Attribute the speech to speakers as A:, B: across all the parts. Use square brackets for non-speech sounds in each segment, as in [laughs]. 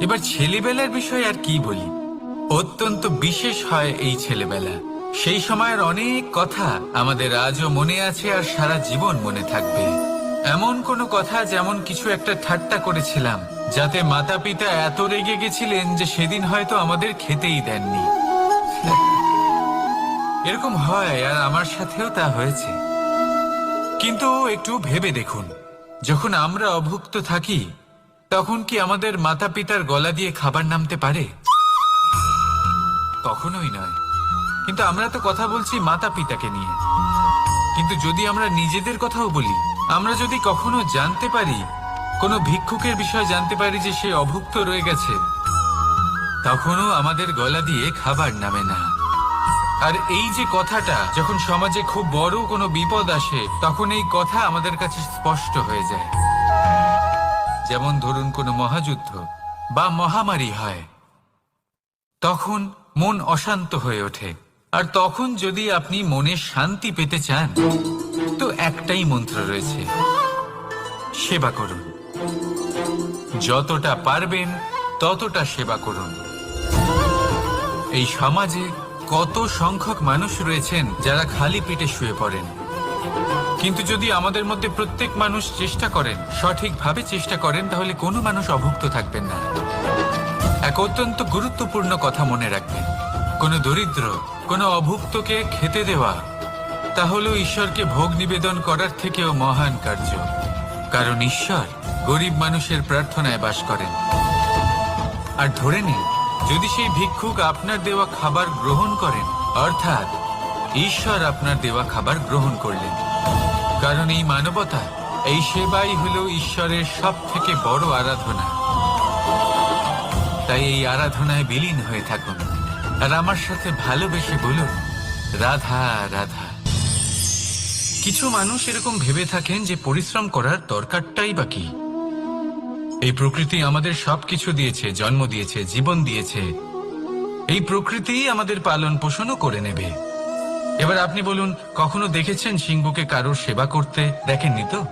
A: এবার ছেলেবেলার বিষয়ে আর কি বলি? অত্যন্ত বিশেষ হয় এই ছেলেবেলা। সেই সময়ের অনেক কথা আমাদের আজও মনে আছে আর সারা জীবন মনে থাকবে। এমন কোনো কথা যেমন কিছু একটা ঠাট্টা করেছিলাম, যাতে মাতা পিতা এত রেগে গেছিলেন যে সেদিন হয়তো আমাদের খেতেই দেননি। এরকম হয় আর আমার সাথেও তা হয়েছে। কিন্তু একটু ভেবে দেখুন, যখন আমরা অভুক্ত থাকি তখন কি আমাদের মাতা পিতার গলা দিয়ে খাবার নামতে পারে? কখনোই নয়। কিন্তু আমরা তো কথা বলছি মাতা পিতাকে নিয়ে। কিন্তু যদি আমরা নিজেদের কথাও বলি, আমরা যদি কখনো জানতে পারি, কোনো ভিক্ষুকের বিষয় জানতে পারি যে সে অভুক্ত রয়ে গেছে, তখনও আমাদের গলা দিয়ে খাবার নামে না। আর এই যে কথাটা, যখন সমাজে খুব বড় কোনো বিপদ আসে, তখন এই কথা আমাদের কাছে স্পষ্ট হয়ে যায়। যেমন ধরুন কোনো মহাযুদ্ধ বা মহামারী হয়, তখন মন অশান্ত হয়ে ওঠে। আর তখন যদি আপনি মনে শান্তি পেতে চান, তো একটাই মন্ত্র রয়েছে, সেবা করুন। যতটা পারবেন, ততটা সেবা করুন। এই সমাজে কত সংখ্যক মানুষ রয়েছেন যারা খালি পেটে শুয়ে পড়েন। কিন্তু যদি আমাদের মধ্যে প্রত্যেক মানুষ চেষ্টা করেন, সঠিকভাবে চেষ্টা করেন, তাহলে কোনো মানুষ অভুক্ত থাকবেন না। এক অত্যন্ত গুরুত্বপূর্ণ কথা মনে রাখবেন। কোনো দরিদ্র, কোনো অভুক্তকে খেতে দেওয়া তাহলে ঈশ্বরকে ভোগ নিবেদন করার থেকেও মহান কার্য। কারণ ঈশ্বর গরিব মানুষের প্রার্থনায় বাস করেন। আর ধরে নিন, যদি সেই ভিক্ষুক আপনার দেওয়া খাবার গ্রহণ করেন, অর্থাৎ ঈশ্বর আপনার দেওয়া খাবার গ্রহণ করলেন কারণ এই মানবতা, এই সেবাই হলো ঈশ্বরের সব থেকে বড় আরাধনা। তাই এই আরাধনায় বিলীন হয়ে থাকুন। আর আমার সাথে ভালোবেসে বলুন, রাধা রাধা। কিছু মানুষ এরকম ভেবে থাকেন যে পরিশ্রম করার দরকারটাই বা কি। এই প্রকৃতি আমাদের সবকিছু দিয়েছে, জন্ম দিয়েছে, জীবন দিয়েছে। এই প্রকৃতি আমাদের পালন পোষণও করে নেবে। এবার আপনি বলুন, কখনো দেখেছেন সিংহকে কারোর সেবা করতে দেখেননি তো?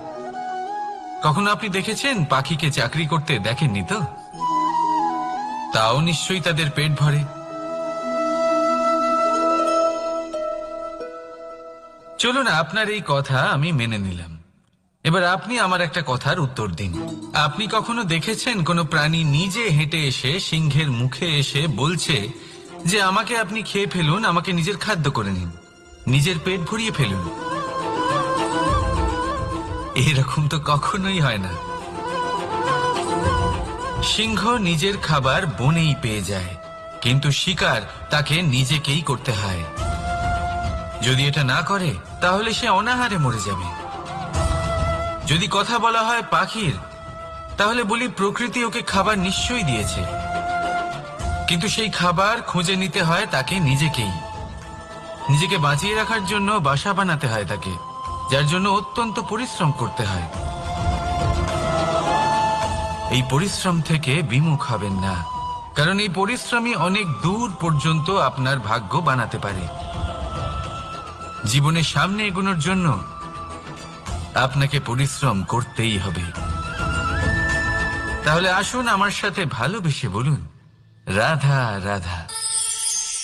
A: কখনো আপনি দেখেছেন পাখিকে চাকরি করতে দেখেননি তো? তাও নিশ্চয়ই তাদের পেট ভরে। চলুন, আপনার এই কথা আমি মেনে নিলাম। এবার আপনি আমার একটা কথার উত্তর দিন। আপনি কখনো দেখেছেন কোনো প্রাণী নিজে হেঁটে এসে সিংহের মুখে এসে বলছে যে, আমাকে আপনি খেয়ে ফেলুন, আমাকে নিজের খাদ্য করে নিন। নিজের পেট ভরিয়ে ফেলুন। এরকম তো কখনোই হয় না। সিংহ নিজের খাবার বনেই পেয়ে যায়, কিন্তু শিকার তাকে নিজেকেই করতে হয়। যদি এটা না করে, তাহলে সে অনাহারে মরে যাবে। যদি কথা বলা হয় পাখির, তাহলে বলি প্রকৃতি ওকে খাবার নিশ্চয়ই দিয়েছে। কিন্তু সেই খাবার খুঁজে নিতে হয় তাকে নিজেকেই। নিজেকে বাঁচিয়ে রাখার জন্য বাসা বানাতে হয় তাকে, যার জন্য অত্যন্ত পরিশ্রম করতে হয়। এই পরিশ্রম থেকে বিমুখ হবেন না, কারণ এই পরিশ্রমই অনেক দূর পর্যন্ত আপনার ভাগ্য বানাতে পারে। জীবনের সামনে এগোনোর জন্য আপনাকে পরিশ্রম করতেই হবে। তাহলে আসুন আমার সাথে ভালোবেসে বলুন, রাধা রাধা।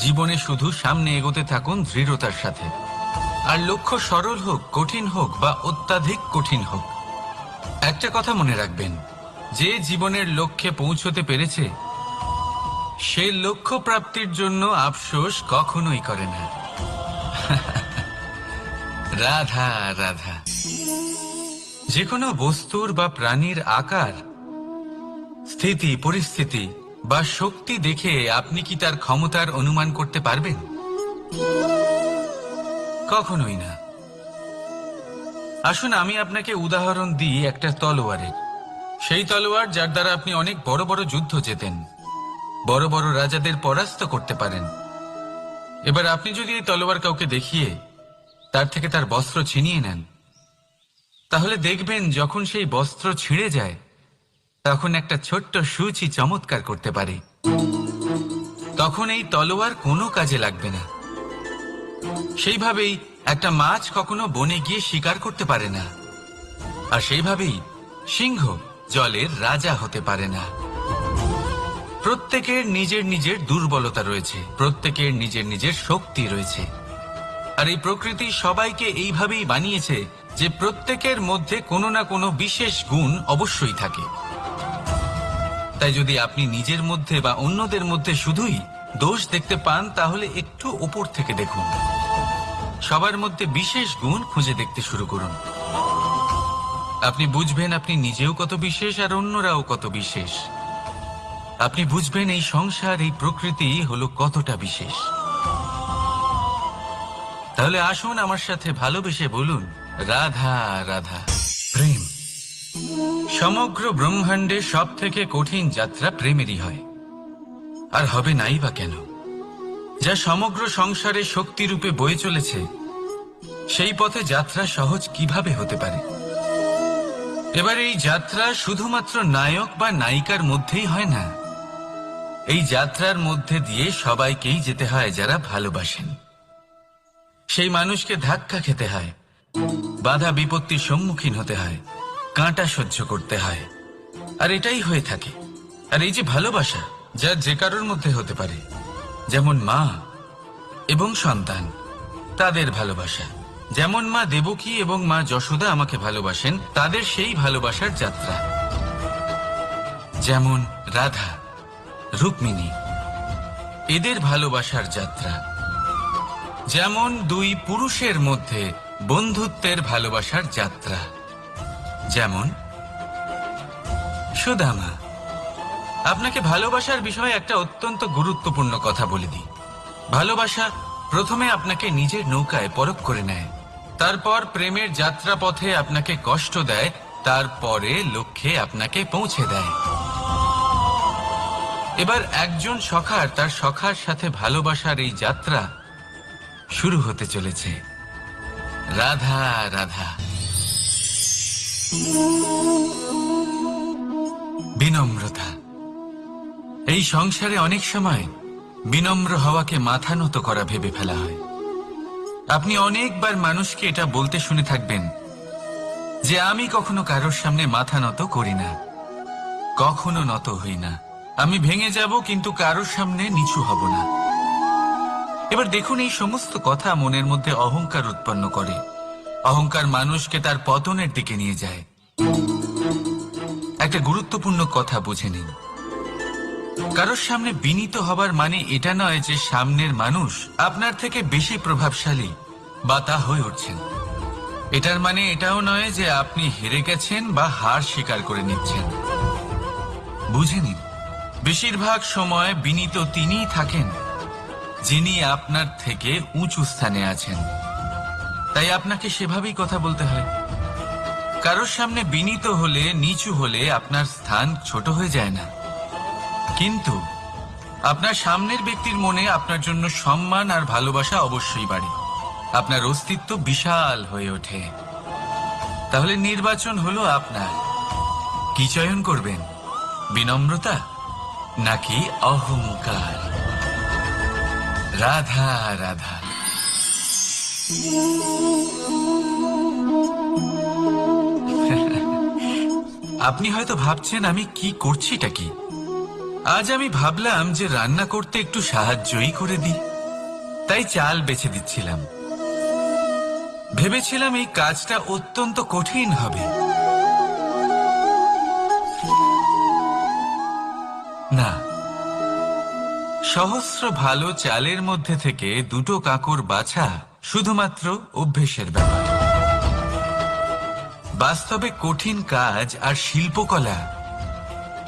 A: জীবনে শুধু সামনে এগোতে থাকুন দৃঢ়তার সাথে। আর লক্ষ্য সরল হোক, কঠিন হোক বা অত্যাধিক কঠিন হোক, একটা কথা মনে রাখবেন, যে জীবনের লক্ষ্যে পৌঁছতে পেরেছে, সে লক্ষ্য প্রাপ্তির জন্য আফসোস কখনোই করে না। [laughs] রাধা রাধা। যে কোনো বস্তুর বা প্রাণীর আকার, স্থিতি, পরিস্থিতি বা শক্তি দেখে আপনি কি তার ক্ষমতার অনুমান করতে পারবেন? কখনোই না। আসুন, আমি আপনাকে উদাহরণ দিই একটা তলোয়ারের। সেই তলোয়ার যার দ্বারা আপনি অনেক বড় বড় যুদ্ধ জেতেন, বড় বড় রাজাদের পরাস্ত করতে পারেন। এবার আপনি যদি এই তলোয়ার কাউকে দেখিয়ে তার থেকে তার বস্ত্র ছিনিয়ে নেন, তাহলে দেখবেন যখন সেই বস্ত্র ছিঁড়ে যায় তখন একটা ছোট্ট সূচি চমৎকার করতে পারে। তখন এই তলোয়ার কোনো কাজে লাগবে না। সেইভাবেই একটা মাছ কখনো বনে গিয়ে শিকার করতে পারে না। আর সেইভাবেই সিংহ জলের রাজা হতে পারে না। প্রত্যেকের নিজের নিজের দুর্বলতা রয়েছে, প্রত্যেকের নিজের নিজের শক্তি রয়েছে। আর এই প্রকৃতি সবাইকে এইভাবেই বানিয়েছে যে প্রত্যেকের মধ্যে কোনো না কোনো বিশেষ গুণ অবশ্যই থাকে। তাই যদি আপনি নিজের মধ্যে বা অন্যদের মধ্যে শুধুই দোষ দেখতে পান, তাহলে একটু ওপর থেকে দেখুন। সবার মধ্যে বিশেষ গুণ খুঁজে দেখতে শুরু করুন। আপনি বুঝবেন আপনি নিজেও কত বিশেষ আর অন্যরাও কত বিশেষ। আপনি বুঝবেন এই সংসার, এই প্রকৃতি হলো কতটা বিশেষ। তাহলে আসুন আমার সাথে ভালোবেসে বলুন, রাধা রাধা। সমগ্র ব্রহ্মাণ্ডে সব থেকে কঠিন যাত্রা প্রেমেরই হয়। আর হবে নাই বা কেন? যা সমগ্র সংসারে শক্তিরূপে বয়ে চলেছে, সেই পথে যাত্রা সহজ কীভাবে হতে পারে? এবার এই যাত্রা শুধুমাত্র নায়ক বা নায়িকার মধ্যেই হয় না। এই যাত্রার মধ্যে দিয়ে সবাইকেই যেতে হয় যারা ভালোবাসেন। সেই মানুষকে ধাক্কা খেতে হয়, বাধা বিপত্তির সম্মুখীন হতে হয়। কাঁটা সহ্য করতে হয়। আর এটাই হয়ে থাকে। আর এই যে ভালোবাসা, যা যে কারোর মধ্যে হতে পারে, যেমন মা এবং সন্তান, তাদের ভালোবাসা। যেমন মা দেবকী এবং মা যশোদা আমাকে ভালোবাসেন, তাদের সেই ভালোবাসার যাত্রা। যেমন রাধা, রুক্মিণী, এদের ভালোবাসার যাত্রা। যেমন দুই পুরুষের মধ্যে বন্ধুত্বের ভালোবাসার যাত্রা। যেমন? সুদামা আপনাকে ভালোবাসার বিষয়ে একটা অত্যন্ত গুরুত্বপূর্ণ কথা বলে দিই। ভালোবাসা প্রথমে আপনাকে নিজের নৌকায় পরখ করে নেয়। তারপর প্রেমের যাত্রা পথে আপনাকে কষ্ট দেয়, তারপরে লক্ষ্যে আপনাকে পৌঁছে দেয়। এবার একজন সখার তার সখার সাথে ভালোবাসার এই যাত্রা শুরু হতে চলেছে। রাধা রাধা। বিনম্রতা। এই সংসারে অনেক সময় বিনম্র হওয়াকে মাথা নত করা ভেবে ফেলা হয়। আপনি অনেকবার মানুষকে এটা বলতে শুনে থাকবেন যে আমি কখনো কারোর সামনে মাথা নত করি না। কখনো নত হই না। আমি ভেঙে যাব কিন্তু কারোর সামনে নিচু হব না। এবার দেখুন এই সমস্ত কথা মনের মধ্যে অহংকার উৎপন্ন করে। অহংকার মানুষকে তার পতনের দিকে নিয়ে যায়। একটা গুরুত্বপূর্ণ কথা বুঝে নিন। কারোর সামনে বিনীত হবার মানে এটা নয় যে সামনের মানুষ আপনার থেকে বেশি প্রভাবশালী বা তা হয়ে উঠছেন এটার মানে এটাও নয় যে আপনি হেরে গেছেন বা হার স্বীকার করে নিচ্ছেন। বুঝে নিন, বেশিরভাগ সময় বিনীত তিনিই থাকেন যিনি আপনার থেকে উঁচু স্থানে আছেন। তাই আপনাকে সেভাবেই কথা বলতে হয়। কারোর সামনে বিনীত হলে, নিচু হলে আপনার স্থান ছোট হয়ে যায় না। কিন্তু আপনার সামনের ব্যক্তির মনে আপনার জন্য সম্মান আর ভালোবাসা অবশ্যই বাড়ে। আপনার অস্তিত্ব বিশাল হয়ে ওঠে। তাহলে নির্বাচন হলো আপনার। কি চয়ন করবেন? বিনম্রতা নাকি অহংকার? রাধা রাধা। [laughs] আপনি হয়তো ভাবছেন আমি কি করছিটা কি? আজ আমি ভাবলাম যে রান্না করতে একটু সাহায্যই করে দিই। তাই চাল বেছে দিচ্ছিলাম। ভেবেছিলাম এই কাজটা অত্যন্ত কঠিন হবে। না। সহস্র ভালো চালের মধ্যে থেকে দুটো কাকর বাছা শুধুমাত্র অভ্যেসের ব্যাপার। বাস্তবে কঠিন কাজ আর শিল্পকলা,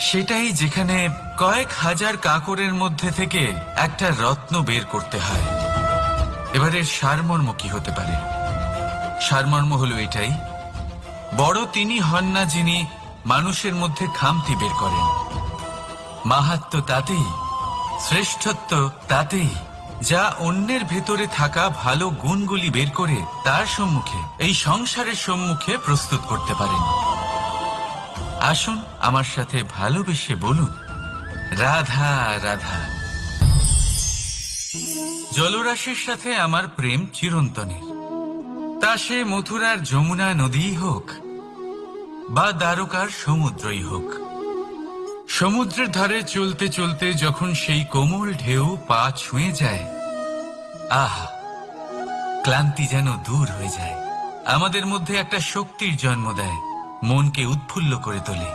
A: সেটাই যেখানে কয়েক হাজার কাকরের মধ্যে থেকে একটা রত্ন বের করতে হয়। এবারের সারমর্ম কি হতে পারে? সারমর্ম হলো এটাই, বড় তিনি হন না যিনি মানুষের মধ্যে খামতি বের করেন। মাহাত্ম তাতেই, শ্রেষ্ঠত্ব তাতেই। যা অন্যের ভেতরে থাকা ভালো গুণগুলি বের করে তার সম্মুখে, এই সংসারের সম্মুখে প্রস্তুত করতে পারেন। আসুন আমার সাথে ভালোবেসে বলুন, রাধা রাধা। জলরাশির সাথে আমার প্রেম চিরন্তনের। তা সে মথুরার যমুনা নদীই হোক, বা দ্বারকার সমুদ্রই হোক। সমুদ্রের ধারে চলতে চলতে যখন সেই কোমল ঢেউ পা ছুঁয়ে যায়, আহা, ক্লান্তি যেন দূর হয়ে যায়। আমাদের মধ্যে একটা শক্তির জন্ম দেয়, মনকে উৎফুল্ল করে তোলে।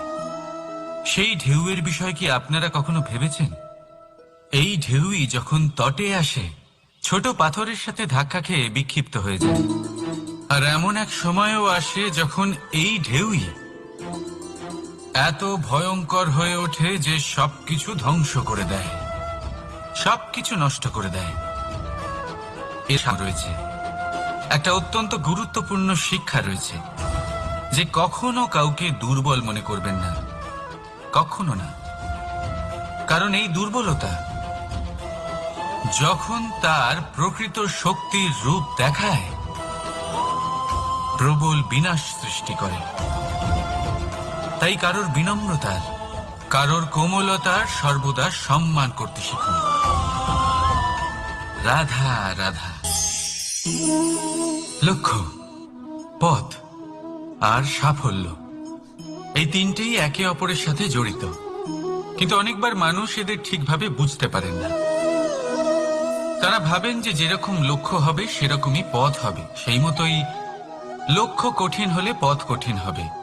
A: সেই ঢেউয়ের বিষয় কি আপনারা কখনো ভেবেছেন? এই ঢেউই যখন তটে আসে, ছোট পাথরের সাথে ধাক্কা খেয়ে বিক্ষিপ্ত হয়ে যায়। আর এমন এক সময়ও আসে যখন এই ঢেউই এত ভয়ঙ্কর হয়ে ওঠে যে সবকিছু ধ্বংস করে দেয়। সবকিছু নষ্ট করে দেয়। এর সাথে রয়েছে। একটা অত্যন্ত গুরুত্বপূর্ণ শিক্ষা রয়েছে যে কখনো কাউকে দুর্বল মনে করবেন না। কখনো না। কারণ এই দুর্বলতা যখন তার প্রকৃত শক্তির রূপ দেখায়, প্রবল বিনাশ সৃষ্টি করে। তাই কারোর বিনম্রতার, কারোর কোমলতার সর্বদা সম্মান করতে শিখুন। রাধা রাধা। লক্ষ্য, পথ আর সাফল্য। এই তিনটেই একে অপরের সাথে জড়িত। কিন্তু অনেকবার মানুষ এদের ঠিকভাবে বুঝতে পারেন না। তারা ভাবেন যে যেরকম লক্ষ্য হবে, সেরকমই পথ হবে। সেই মতোই লক্ষ্য কঠিন হলে পথ কঠিন হবে।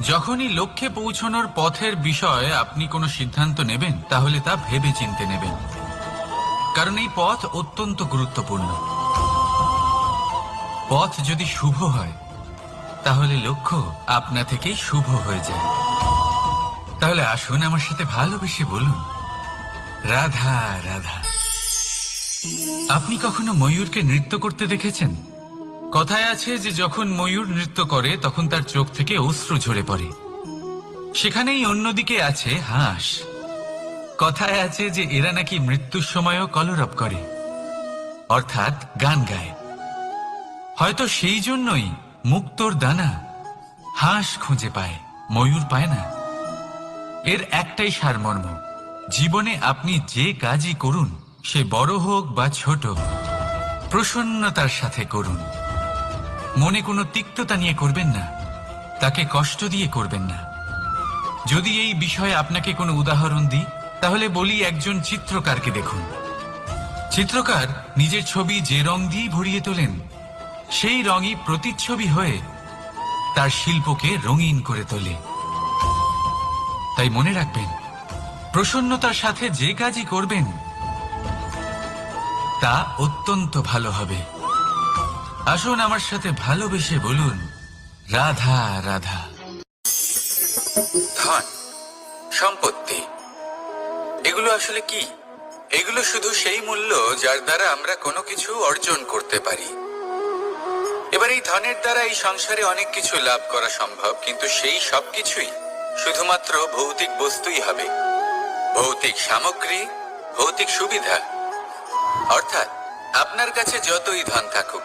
A: যখনই লক্ষ্যে পৌঁছানোর পথের বিষয়ে আপনি কোনো সিদ্ধান্ত নেবেন, তাহলে তা ভেবে চিনতে নেবেন। কারণ এই পথ অত্যন্ত গুরুত্বপূর্ণ। পথ যদি শুভ হয়, তাহলে লক্ষ্য আপনা থেকেই শুভ হয়ে যায়। তাহলে আসুন আমার সাথে ভালোবেসে বলুন, রাধা রাধা। আপনি কখনো ময়ূরকে নৃত্য করতে দেখেছেন? কথায় আছে যে যখন ময়ূর নৃত্য করে, তখন তার চোখ থেকে অশ্রু ঝরে পড়ে। সেখানেই অন্যদিকে আছে হাঁস। কথায় আছে যে এরা নাকি মৃত্যুর সময়ও কলরব করে, অর্থাৎ গান গায়। হয়তো সেই জন্যই মুক্তোর দানা হাঁস খুঁজে পায়, ময়ূর পায় না। এর একটাই সারমর্ম, জীবনে আপনি যে কাজই করুন, সে বড় হোক বা ছোট, প্রসন্নতার সাথে করুন। মনে কোনো তিক্ততা নিয়ে করবেন না। তাকে কষ্ট দিয়ে করবেন না। যদি এই বিষয়ে আপনাকে কোনো উদাহরণ দিই, তাহলে বলি একজন চিত্রকারকে দেখুন। চিত্রকার নিজের ছবি যে রং দিয়ে ভরিয়ে তোলেন, সেই রঙই প্রতিচ্ছবি হয়ে তার শিল্পকে রঙিন করে তোলে। তাই মনে রাখবেন, প্রসন্নতার সাথে যে কাজই করবেন, তা অত্যন্ত ভালো হবে। আসুন আমার সাথে ভালোবেসে বলুন, রাধা রাধা। ধন, সম্পত্তি, এগুলো আসলে কি? এগুলো শুধু সেই মূল্য যার দ্বারা আমরা কোনো কিছু অর্জন করতে পারি। এবার এই ধনের দ্বারা এই সংসারে অনেক কিছু লাভ করা সম্ভব, কিন্তু সেই সব কিছুই শুধুমাত্র ভৌতিক বস্তুই হবে। ভৌতিক সামগ্রী, ভৌতিক সুবিধা। অর্থাৎ আপনার কাছে যতই ধন থাকুক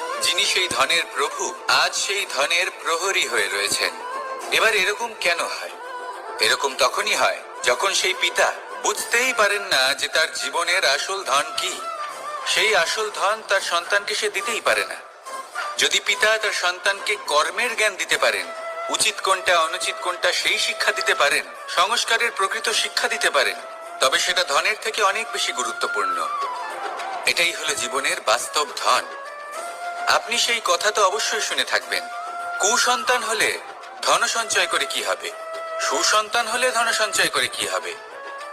A: যিনি সেই ধনের প্রভু, আজ সেই ধনের প্রহরী হয়ে রয়েছেন। এবার এরকম কেন হয়? এরকম তখনই হয় যখন সেই পিতা বুঝতেই পারেন না যে তার জীবনের আসল ধন কি। সেই আসল ধন তার সন্তানকে সে দিতেই পারে না। যদি পিতা তার সন্তানকে কর্মের জ্ঞান দিতে পারেন, উচিত কোনটা, অনুচিত কোনটা, সেই শিক্ষা দিতে পারেন, সংস্কারের প্রকৃত শিক্ষা দিতে পারেন, তবে সেটা ধনের থেকে অনেক বেশি গুরুত্বপূর্ণ। এটাই হলো জীবনের বাস্তব ধন। আপনি সেই কথা তো অবশ্যই শুনে থাকবেন। কুসন্তান হলে ধন সঞ্চয় করে কি হবে? সুসন্তান হলে ধন সঞ্চয় করে কি হবে?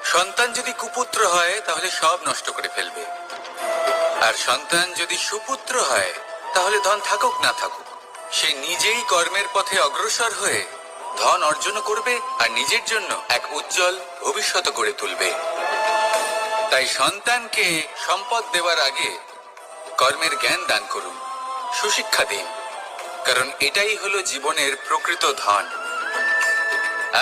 A: সন্তান যদি কুপুত্র হয়, তাহলে সব নষ্ট করে ফেলবে। আর সন্তান যদি সুপুত্র হয়, তাহলে ধন থাকুক না থাকুক। সে নিজেই কর্মের পথে অগ্রসর হয়ে ধন অর্জন করবে আর নিজের জন্য এক উজ্জ্বল ভবিষ্যৎ গড়ে তুলবে। তাই সন্তানকে সম্পদ দেওয়ার আগে কর্মের জ্ঞান দান করুন। সুশিক্ষা দিন। কারণ এটাই হলো জীবনের প্রকৃত ধন।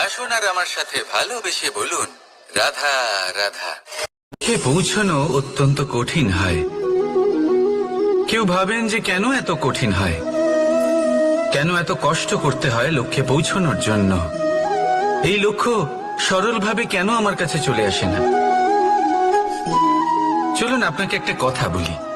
A: আসুন আর আমার সাথে ভালোবেসে বলুন, রাধা রাধা। পৌঁছানো অত্যন্ত কঠিন হয়। কেউ ভাবেন যে কেন এত কঠিন হয়? কেন এত কষ্ট করতে হয় লক্ষ্যে পৌঁছানোর জন্য? এই লক্ষ্য সরলভাবে কেন আমার কাছে চলে আসে না? চলুন আপনাকে একটা কথা বলি।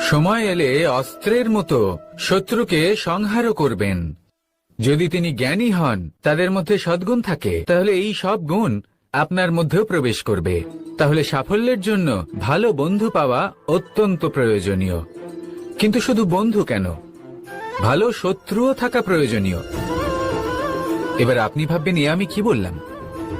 B: সময় এলে অস্ত্রের মতো শত্রুকে সংহারও করবেন। যদি তিনি জ্ঞানী হন, তাদের মধ্যে সদ্গুণ থাকে, তাহলে এই সব গুণ আপনার মধ্যেও প্রবেশ করবে। তাহলে সাফল্যের জন্য ভালো বন্ধু পাওয়া অত্যন্ত প্রয়োজনীয়। কিন্তু শুধু বন্ধু কেন? ভালো শত্রুও থাকা প্রয়োজনীয়। এবার আপনি ভাববেন, এ আমি কি বললাম?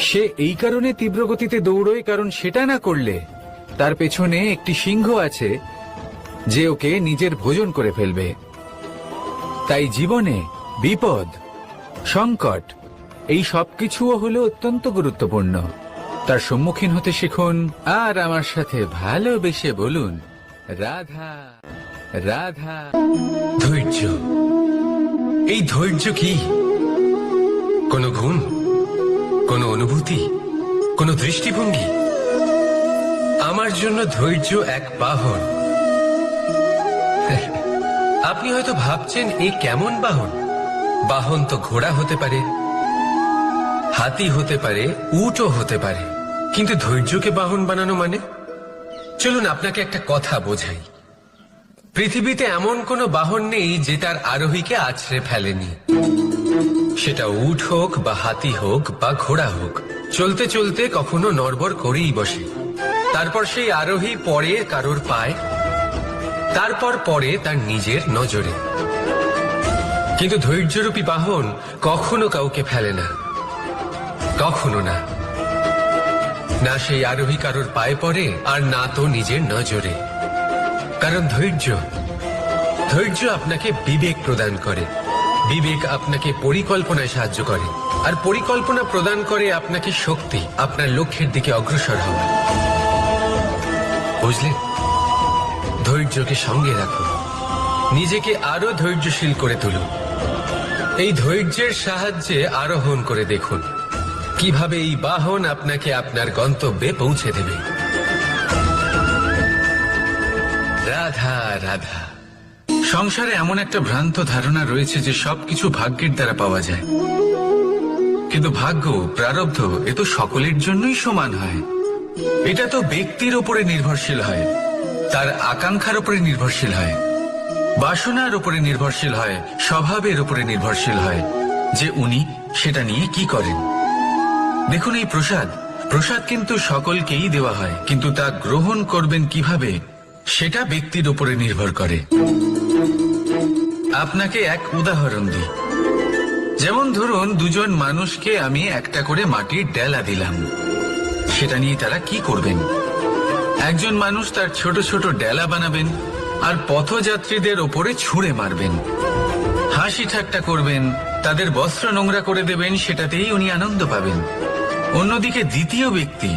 B: সে এই কারণে তীব্র গতিতে দৌড়য়, কারণ সেটা না করলে তার পেছনে একটি সিংহ আছে যে ওকে নিজের ভোজন করে ফেলবে। তাই জীবনে বিপদ, সংকট, এই সবকিছুও হলো অত্যন্ত গুরুত্বপূর্ণ। তার সম্মুখীন হতে শিখুন, আর আমার সাথে ভালোবেসে বলুন, রাধা রাধা।
C: ধৈর্য। এই ধৈর্য কি? কোনো গুণ? কোনো অনুভূতি? কোনো দৃষ্টিভঙ্গি? আমার জন্য ধৈর্য এক বাহন। [laughs] আপনি হয়তো ভাবছেন, এ কেমন বাহন? বাহন তো ঘোড়া হতে পারে, হাতি হতে পারে, উটও হতে পারে। কিন্তু ধৈর্যকে বাহন বানানো মানে? চলুন আপনাকে একটা কথা বোঝাই। পৃথিবীতে এমন কোনো বাহন নেই যে তার আরোহীকে আছড়ে ফেলেনি। সেটা উট হোক বা হাতি হোক বা ঘোড়া হোক, চলতে চলতে কখনো নড়বড় করেই বসে। তারপর সেই আরোহী পরে কারোর পায়, তারপর পরে তার নিজের নজরে। কিন্তু ধৈর্যরূপী বাহন কখনো কাউকে ফেলে না, কখনো না। না সেই আরোহী কারোর পায়ে পড়ে, আর না তো নিজের নজরে। কারণ ধৈর্য ধৈর্য আপনাকে বিবেক প্রদান করে। বিবেক আপনাকে পরিকল্পনায় সাহায্য করে। আর পরিকল্পনা প্রদান করে আপনাকে শক্তি, আপনার লক্ষ্যের দিকে অগ্রসর হওয়া বুঝলেন? ধৈর্যকে সঙ্গে রাখুন। নিজেকে আরও ধৈর্যশীল করে তুলুন। এই ধৈর্যের সাহায্যে আরোহণ করে দেখুন, কীভাবে এই বাহন আপনাকে আপনার গন্তব্যে পৌঁছে দেবে। রাধা রাধা।
B: সংসারে এমন একটা ভ্রান্ত ধারণা রয়েছে যে সবকিছু ভাগ্যের দ্বারা পাওয়া যায়। কিন্তু ভাগ্য, প্রারব্ধ, এ তো সকলের জন্যই সমান হয়। এটা তো ব্যক্তির উপরে নির্ভরশীল হয়, তার আকাঙ্ক্ষার উপরে নির্ভরশীল হয়, বাসনার উপরে নির্ভরশীল হয়, স্বভাবের উপরে নির্ভরশীল হয়, যে উনি সেটা নিয়ে কি করেন। দেখুন এই প্রসাদ। প্রসাদ কিন্তু সকলকেই দেওয়া হয়, কিন্তু তা গ্রহণ করবেন কীভাবে? সেটা ব্যক্তির উপরে নির্ভর করে। আপনাকে এক উদাহরণ দিই। যেমন ধরুন, দুজন মানুষকে আমি একটা করে মাটির ডেলা দিলাম। সেটা নিয়ে তারা কি করবেন? একজন মানুষ তার ছোট ছোট ডেলা বানাবেন আর পথযাত্রীদের ওপরে ছুঁড়ে মারবেন। হাসি ঠাট্টা করবেন, তাদের বস্ত্র নোংরা করে দেবেন, সেটাতেই উনি আনন্দ পাবেন। অন্যদিকে দ্বিতীয় ব্যক্তি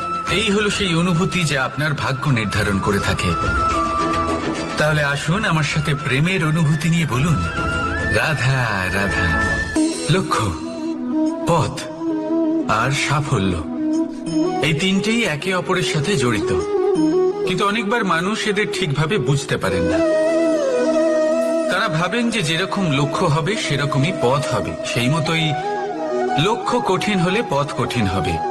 B: এই হলো সেই অনুভূতি যা আপনার ভাগ্য নির্ধারণ করে থাকে। তাহলে আসুন আমার সাথে প্রেমের অনুভূতি নিয়ে বলুন। রাধা রাধা। লক্ষ্য, পথ আর সাফল্য। এই তিনটেই একে অপরের সাথে জড়িত। কিন্তু অনেকবার মানুষ এদের ঠিকভাবে বুঝতে পারেন না। তারা ভাবেন যে যেরকম লক্ষ্য হবে, সেরকমই পথ হবে। সেই মতোই লক্ষ্য কঠিন হলে পথ কঠিন হবে।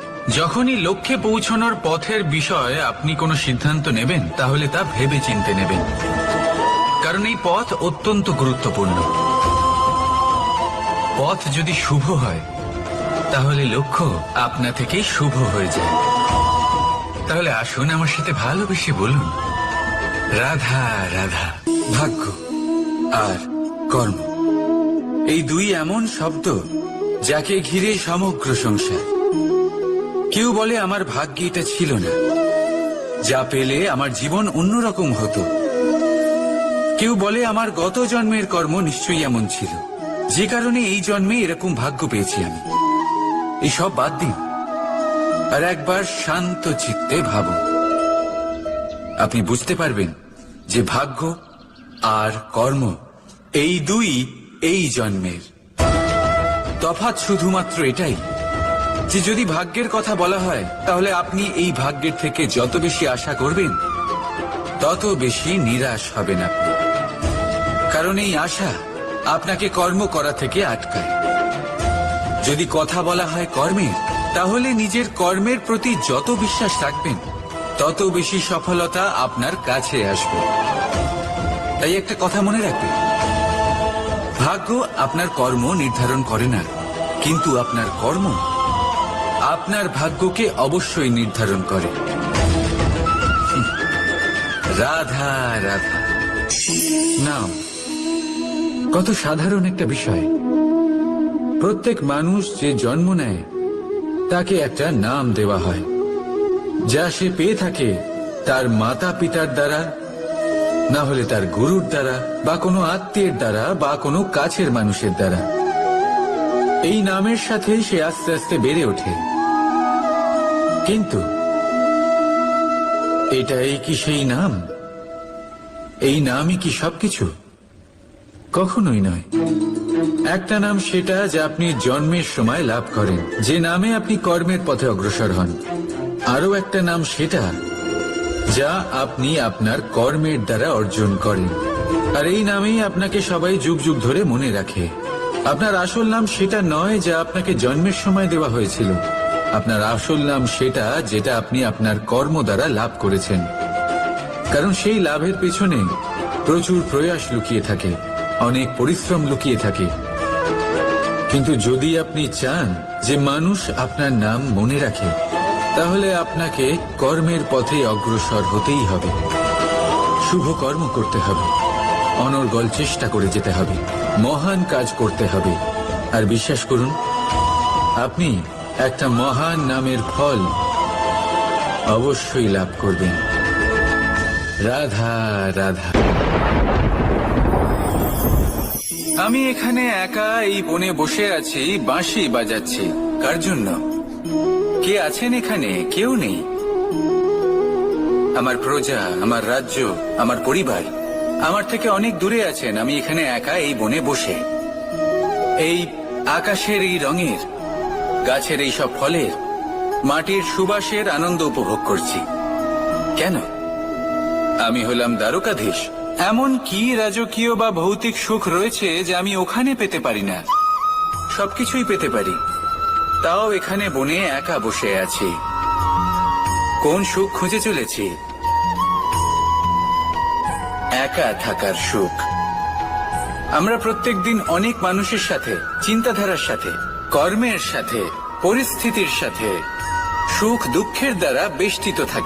B: যখনই লক্ষ্যে পৌঁছানোর পথের বিষয়ে আপনি কোনো সিদ্ধান্ত নেবেন, তাহলে তা ভেবে চিনতে নেবেন। কারণ এই পথ অত্যন্ত গুরুত্বপূর্ণ। পথ যদি শুভ হয়, তাহলে লক্ষ্য আপনা থেকেই শুভ হয়ে যায়। তাহলে আসুন আমার সাথে ভালোবেসে বলুন, রাধা রাধা, ভাগ্য আর কর্ম। এই দুই এমন শব্দ যাকে ঘিরে সমগ্র সংসার। কেউ বলে আমার ভাগ্যে এটা ছিল না। যা পেলে আমার জীবন অন্যরকম হতো। কেউ বলে আমার গত জন্মের কর্ম নিশ্চয়ই এমন ছিল। যে কারণে এই জন্মে এরকম ভাগ্য পেয়েছি আমি। এই সব বাদ দিন। আর একবার শান্ত চিত্তে ভাবুন। আপনি বুঝতে পারবেন যে ভাগ্য আর কর্ম এই দুই এই জন্মের। তফাৎ শুধুমাত্র এটাই। যে যদি ভাগ্যের কথা বলা হয়, তাহলে আপনি এই ভাগ্যের থেকে যত বেশি আশা করবেন, তত বেশি নিরাশ হবেন আপনি। কারণ এই আশা আপনাকে কর্ম করা থেকে আটকায়। যদি কথা বলা হয় কর্মের তাহলে নিজের কর্মের প্রতি যত বিশ্বাস রাখবেন, তত বেশি সফলতা আপনার কাছে আসবে। তাই একটা কথা মনে রাখবে ভাগ্য আপনার কর্ম নির্ধারণ করে না, কিন্তু আপনার কর্ম আপনার ভাগ্যকে অবশ্যই নির্ধারণ করে। রাধা রাধা। নাম, কত সাধারণ একটা বিষয়। প্রত্যেক মানুষ যে জন্ম নেয়, তাকে একটা নাম দেওয়া হয়। যা সে পেয়ে থাকে তার মাতা পিতার দ্বারা, না হলে তার গুরুর দ্বারা, বা কোনো আত্মীয়ের দ্বারা, বা কোনো কাছের মানুষের দ্বারা। এই নামের সাথে সে আস্তে আস্তে বেড়ে ওঠে। কিন্তু এটাই কি সেই নাম? এই নামই কি সবকিছু? কখনোই নয়। একটা নাম সেটা যা আপনি জন্মের সময় লাভ করেন। যে নামে আপনি কর্মের পথে অগ্রসর হন। আরও একটা নাম সেটা যা আপনি আপনার কর্মের দ্বারা অর্জন করেন। আর এই নামেই আপনাকে সবাই যুগ যুগ ধরে মনে রাখে। আপনার আসল নাম সেটা নয় যা আপনাকে জন্মের সময় দেওয়া হয়েছিল। আপনার আসল নাম সেটা যেটা আপনি আপনার কর্ম দ্বারা লাভ করেছেন। কারণ সেই লাভের পেছনে প্রচুর প্রয়াস লুকিয়ে থাকে, অনেক পরিশ্রম লুকিয়ে থাকে। কিন্তু যদি আপনি চান যে মানুষ আপনার নাম মনে রাখে, তাহলে আপনাকে কর্মের পথে অগ্রসর হতেই হবে। শুভ কর্ম করতে হবে, অনর্গল চেষ্টা করে যেতে হবে, মহান কাজ করতে হবে। আর বিশ্বাস করুন, আপনি একটা মহান নামের ফল অবশ্যই লাভ করবেন। রাধা রাধা। আমি এখানে একা এই বনে বসে আছি, বাঁশি বাজাচ্ছি। কার জন্য? কে আছেন এখানে? কেউ নেই। আমার প্রজা, আমার রাজ্য, আমার পরিবার, আমার থেকে অনেক দূরে আছেন। আমি এখানে একা এই বনে বসে। এই আকাশের এই রঙের গাছের এই সব ফলের মাটির সুবাসের আনন্দ উপভোগ করছি। কেন? আমি হলাম দ্বারকাধীশ। এমন কি রাজকীয় বা ভৌতিক সুখ রয়েছে যে আমি ওখানে পেতে পারি না? সবকিছুই পেতে পারি। তাও এখানে বনে একা বসে আছি। কোন সুখ খুঁজে চলেছি? একা থাকার সুখ। আমরা প্রত্যেকদিন অনেক মানুষের সাথে, চিন্তাধারার সাথে কর্মের সাথে পরিস্থিতির সাথে সুখ দুঃখের দ্বারা বেষ্টিত থাকি।